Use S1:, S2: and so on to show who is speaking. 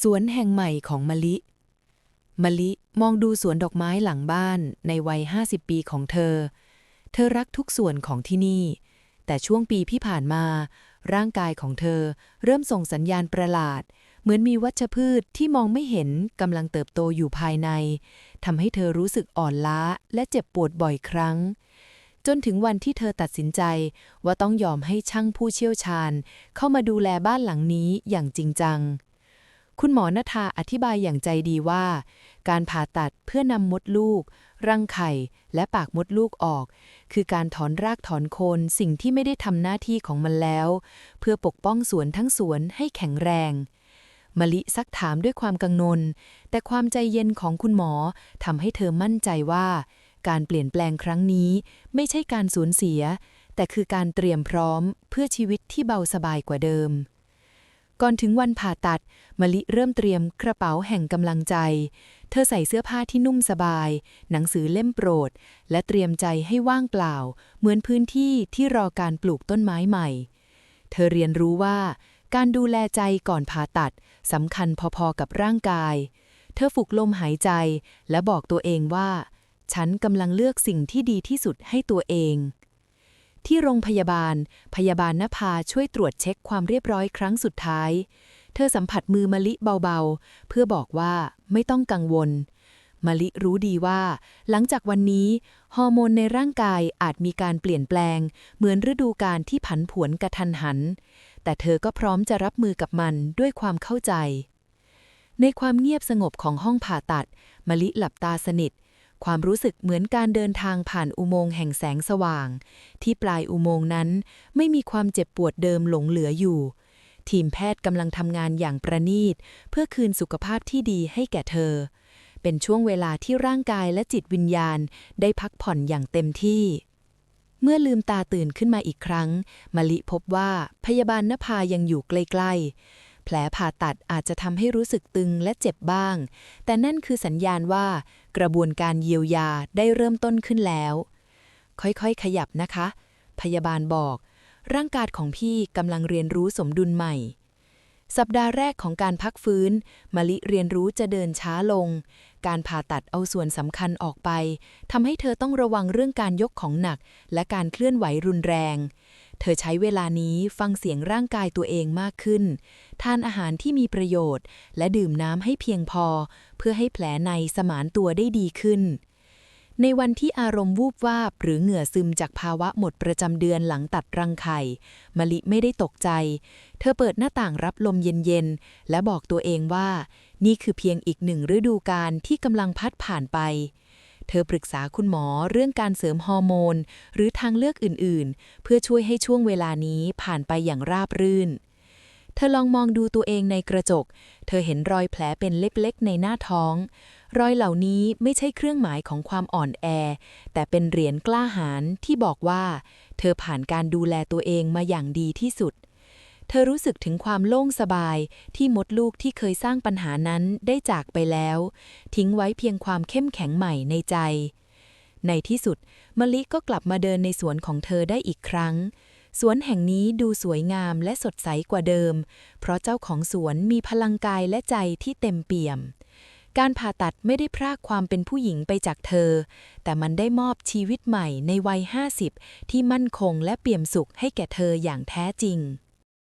S1: สวนแห่งใหม่ของมะลิ มะลิมองดูสวนดอกไม้หลังบ้านในวัย50ปีของเธอ เธอรักทุกส่วนของที่นี่ แต่ช่วงปีที่ผ่านมา ร่างกายของเธอเริ่มส่งสัญญาณประหลาด เหมือนมีวัชพืชที่มองไม่เห็นกำลังเติบโตอยู่ภายในทำให้เธอรู้สึกอ่อนล้าและเจ็บปวดบ่อยครั้ง จนถึงวันที่เธอตัดสินใจว่าต้องยอมให้ช่างผู้เชี่ยวชาญ เข้ามาดูแลบ้านหลังนี้อย่างจริงจัง คุณหมอณทาอธิบายอย่างใจดีว่า การผ่าตัดเพื่อนำมดลูก รังไข่ และปากมดลูกออก คือการถอนรากถอนโคนสิ่งที่ไม่ได้ทำหน้าที่ของมันแล้ว เพื่อปกป้องสวนทั้งสวนให้แข็งแรงมะลิซักถามด้วยความกังวลแต่ความใจเย็นของคุณหมอทำให้เธอมั่นใจว่า การเปลี่ยนแปลงครั้งนี้ไม่ใช่การสูญเสีย แต่คือการเตรียมพร้อมเพื่อชีวิตที่เบาสบายกว่าเดิม ก่อนถึงวันผ่าตัด มะลิเริ่มเตรียมกระเป๋าแห่งกำลังใจ เธอใส่เสื้อผ้าที่นุ่มสบาย หนังสือเล่มโปรด และเตรียมใจให้ว่างเปล่า เหมือนพื้นที่ที่รอการปลูกต้นไม้ใหม่ เธอเรียนรู้ว่า การดูแลใจก่อนผ่าตัดสำคัญพอๆกับร่างกาย เธอฝึกลมหายใจและบอกตัวเองว่า ฉันกำลังเลือกสิ่งที่ดีที่สุดให้ตัวเอง ที่โรงพยาบาล พยาบาลนภาช่วยตรวจเช็คความเรียบร้อยครั้งสุดท้าย เธอสัมผัสมือมะลิเบาๆ เพื่อบอกว่าไม่ต้องกังวล มะลิรู้ดีว่า หลังจากวันนี้ ฮอร์โมนในร่างกายอาจมีการเปลี่ยนแปลง เหมือนฤดูกาลที่ผันผวนกระทันหัน แต่เธอก็พร้อมจะรับมือกับมันด้วยความเข้าใจ ในความเงียบสงบของห้องผ่าตัด มะลิหลับตาสนิท ความรู้สึกเหมือนการเดินทางผ่านอุโมงค์แห่งแสงสว่าง ที่ปลายอุโมงค์นั้นไม่มีความเจ็บปวดเดิมหลงเหลืออยู่ ทีมแพทย์กำลังทำงานอย่างประณีต เพื่อคืนสุขภาพที่ดีให้แก่เธอ เป็นช่วงเวลาที่ร่างกายและจิตวิญญาณได้พักผ่อนอย่างเต็มที่ เมื่อลืมตาตื่นขึ้นมาอีกครั้ง มะลิพบว่าพยาบาลนภายังอยู่ใกล้ๆ แผลผ่าตัดอาจจะทำให้รู้สึกตึงและเจ็บบ้าง แต่นั่นคือสัญญาณว่ากระบวนการเยียวยาได้เริ่มต้นขึ้นแล้ว ค่อยๆ ขยับนะคะ พยาบาลบอก ร่างกายของพี่กำลังเรียนรู้สมดุลใหม่ สัปดาห์แรกของการพักฟื้น มะลิเรียนรู้จะเดินช้าลง การผ่าตัดเอาส่วนสำคัญออกไปทำให้เธอต้องระวังเรื่องการยกของหนัก และการเคลื่อนไหวรุนแรง เธอใช้เวลานี้ฟังเสียงร่างกายตัวเองมากขึ้น ทานอาหารที่มีประโยชน์ และดื่มน้ำให้เพียงพอ เพื่อให้แผลในสมานตัวได้ดีขึ้น ในวันที่อารมณ์วูบวาบ หรือเหงื่อซึมจากภาวะหมดประจำเดือนหลังตัดรังไข่ มะลิไม่ได้ตกใจ เธอเปิดหน้าต่างรับลมเย็นๆ และบอกตัวเองว่า นี่คือเพียงอีกหนึ่งฤดูกาลที่กำลังพัดผ่านไป เธอปรึกษาคุณหมอเรื่องการเสริมฮอร์โมน หรือทางเลือกอื่นๆ เพื่อช่วยให้ช่วงเวลานี้ผ่านไปอย่างราบรื่น เธอลองมองดูตัวเองในกระจก เธอเห็นรอยแผลเป็นเล็กๆ ในหน้าท้อง รอยเหล่านี้ไม่ใช่เครื่องหมายของความอ่อนแอ แต่เป็นเหรียญกล้าหาญที่บอกว่า เธอผ่านการดูแลตัวเองมาอย่างดีที่สุด เธอรู้สึกถึงความโล่งสบายที่มดลูกที่เคยสร้างปัญหานั้นได้จากไปแล้ว ทิ้งไว้เพียงความเข้มแข็งใหม่ในใจ ในที่สุดมะลิก็กลับมาเดินในสวนของเธอได้อีกครั้ง สวนแห่งนี้ดูสวยงามและสดใสกว่าเดิม เพราะเจ้าของสวนมีพลังกายและใจที่เต็มเปี่ยม การผ่าตัดไม่ได้พรากความเป็นผู้หญิงไปจากเธอ แต่มันได้มอบชีวิตใหม่ในวัย 50 ที่มั่นคงและเปี่ยมสุขให้แก่เธออย่างแท้จริง